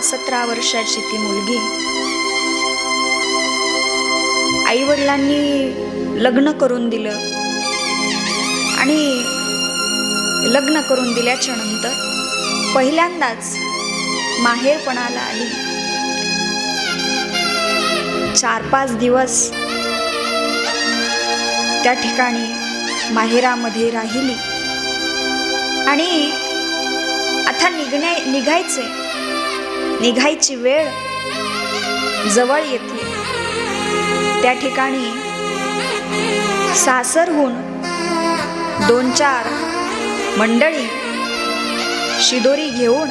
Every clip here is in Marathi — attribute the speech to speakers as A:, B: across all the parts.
A: सतरा वर्षाची ती मुलगी. आई वडिलांनी लग्न करून दिलं. आणि लग्न करून दिल्याच्या नंतर पहिल्यांदाच माहेरपणाला आली. चार पाच दिवस त्या ठिकाणी माहेरामध्ये राहिली. आणि आता निघण्या निघायचे निघायची वेळ जवळ येते. त्या ठिकाणी सासरहून दोन चार मंडळी शिदोरी घेऊन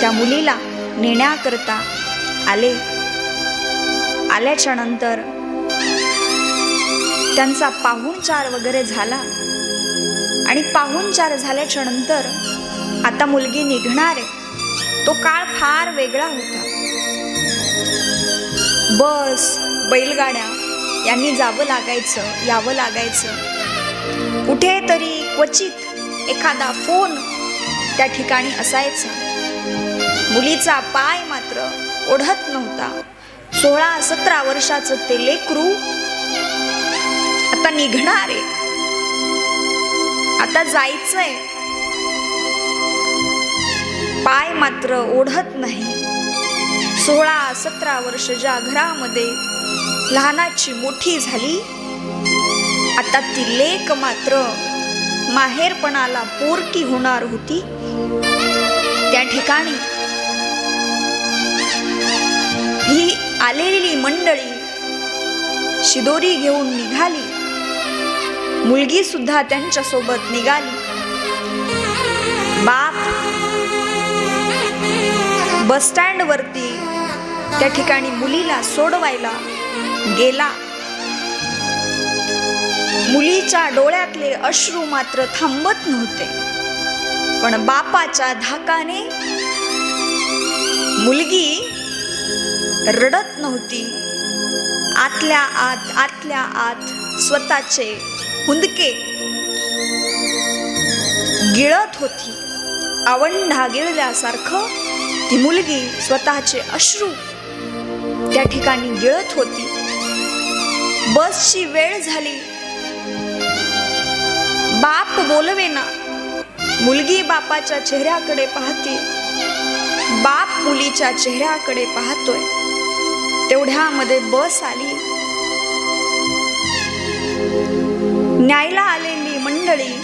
A: त्या मुलीला नेण्याकरता आले. आल्याच्यानंतर त्यांचा पाहुणचार वगैरे झाला. आणि पाहुणचार झाल्याच्यानंतर आता मुलगी निघणार आहे. तो काळ फार वेगळा होता. बस बैलगाड्या यांनी जावं लागायचं यावं लागायचं. कुठेतरी क्वचित एखादा फोन त्या ठिकाणी असायचा. मुलीचा पाय मात्र ओढत नव्हता. सोळा सतरा वर्षाचं ते लेकरू आता निघणार. आहे आता जायचंय. मात्र ओढत नाही. सोळा सतरा वर्ष ज्या घरामध्ये लहानाची मोठी झाली आता ती लेक मात्र माहेरपणाला पोरकी होणार होती. त्या ठिकाणी ही आलेली मंडळी शिदोरी घेऊन निघाली. मुलगी सुद्धा त्यांच्यासोबत निघाली. बाप बस वरती त्या ठिकाणी मुलीला सोडवायला गेला. मुलीच्या डोळ्यातले अश्रू मात्र थांबत नव्हते. पण बापाच्या धाकाने मुलगी रडत नव्हती. आतल्या आत आतल्या आत स्वतःचे हुंदके गिळत होती. आवंढा गिळल्यासारखं ती मुलगी स्वतःचे अश्रू त्या ठिकाणी गिळत होती. बसची वेळ झाली. बाप बोलवेना. मुलगी बापाच्या चेहऱ्याकडे पाहते. बाप मुलीच्या चेहऱ्याकडे पाहतोय. तेवढ्यामध्ये बस आली. न्यायला आलेली मंडळी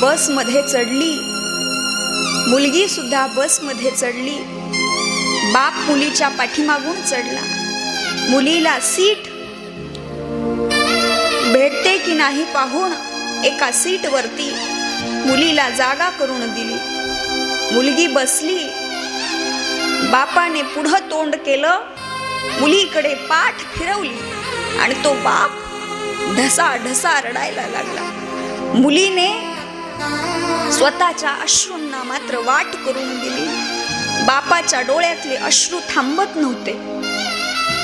A: बसमध्ये चढली. मुलगी सुद्धा बसमध्ये चढली. बाप मुलीच्या पाठीमागून चढला. मुलीला सीट भेटते की नाही पाहून एका सीट वरती मुलीला जागा करून दिली. मुलगी बसली. बापाने पुढं तोंड केलं. मुलीकडे पाठ फिरवली आणि तो बाप ढसा ढसा रडायला लागला. मुलीने स्वतःच्या अश्रूंना मात्र वाट करून दिली. बापाच्या डोळ्यातले अश्रू थांबत नव्हते.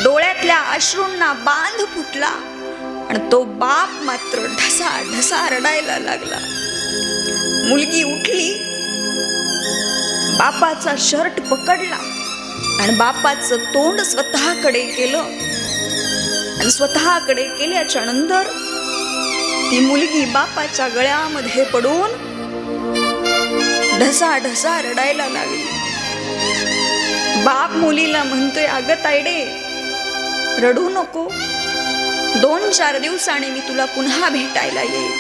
A: डोळ्यातल्या अश्रूंना बांध फुटला आणि तो बाप मात्र ढसा ढसा रडायला लागला. मुलगी उठली. बापाचा शर्ट पकडला आणि बापाचं तोंड स्वतःकडे केलं. आणि स्वतःकडे केल्याच्यानंतर ती मुलगी बापाच्या गळ्यामध्ये पडून ढसा ढसा रडायला लागली. बाप मुलीला म्हणतोय अगं तायडे रडू नको. दोन चार दिवसाने मी तुला पुन्हा भेटायला येईल.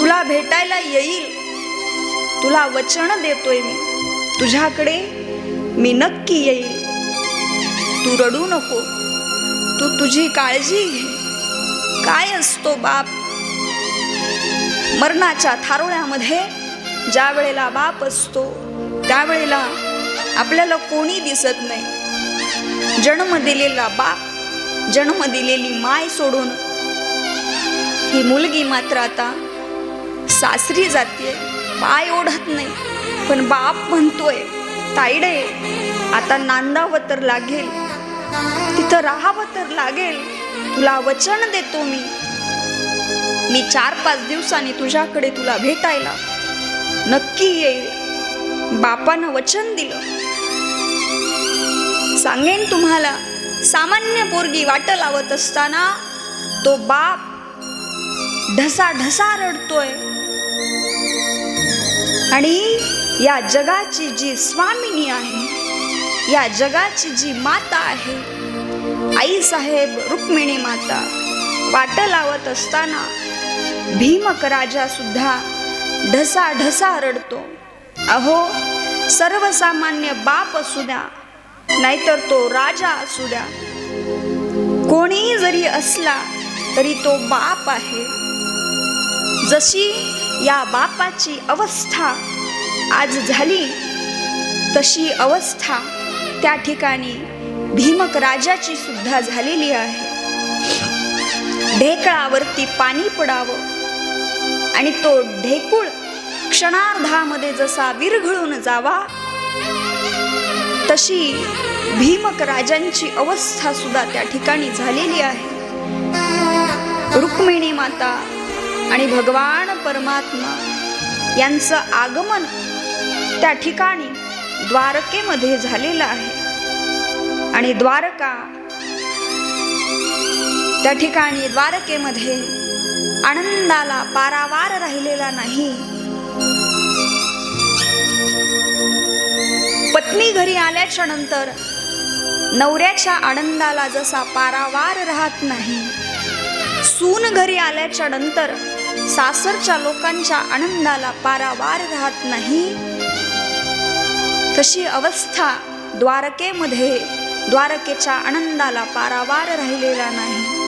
A: तुला भेटायला येईल. तुला वचन देतोय मी. तुझ्याकडे मी नक्की येईल. तू रडू नको. तू तुझी काळजी घे. काय असतो बाप? मरणाच्या थारोळ्यामध्ये ज्या वेळेला बाप असतो त्यावेळेला आपल्याला कोणी दिसत नाही. जन्म दिलेला बाप जन्म दिलेली माय सोडून ही मुलगी मात्र आता सासरी जाते पाय ओढत नाही. पण बाप म्हणतोय ताईडे आता नांदावं तर लागेल. तिथं राहावं तर लागेल. तुला वचन देतो मी. मी चार पाच दिवसांनी तुझ्याकडे तुला भेटायला नक्की येईल. बापानं वचन दिलं. सांगेन तुम्हाला सामान्य पोरगी वाट लावत असताना तो बाप ढसा ढसा रडतोय. आणि या जगाची जी स्वामिनी आहे या जगाची जी माता आहे आई साहेब रुक्मिणी माता वाट लावत असताना भीमक राजा सुद्धा ढसा ढसा रडतो. अहो सर्वसामान्य बाप असू द्या नाहीतर तो राजा असू द्या. कोणी जरी असला तरी तो बाप आहे. जशी या बापाची अवस्था आज झाली तशी अवस्था त्या ठिकाणी भीमक राजाची सुद्धा झालेली आहे. ढेकळावरती पाणी पडावं. आणि तो ढेकूळ क्षणार्धामध्ये जसा विरघळून जावा तशी भीमक राजांची अवस्था सुद्धा त्या ठिकाणी झालेली आहे. रुक्मिणी माता आणि भगवान परमात्मा यांचं आगमन त्या ठिकाणी द्वारकेमध्ये झालेलं आहे. आणि द्वारका त्या ठिकाणी द्वारकेमध्ये आनंदाला पारावार राहिलेला नाही. पत्नी घरी आल्याच्यानंतर नवऱ्याच्या आनंदाला जसा पारावार राहत नाही. सून घरी आल्याच्यानंतर सासरच्या लोकांच्या आनंदाला पारावार राहत नाही. तशी अवस्था द्वारकेमध्ये द्वारकेच्या आनंदाला पारावार राहिलेला नाही.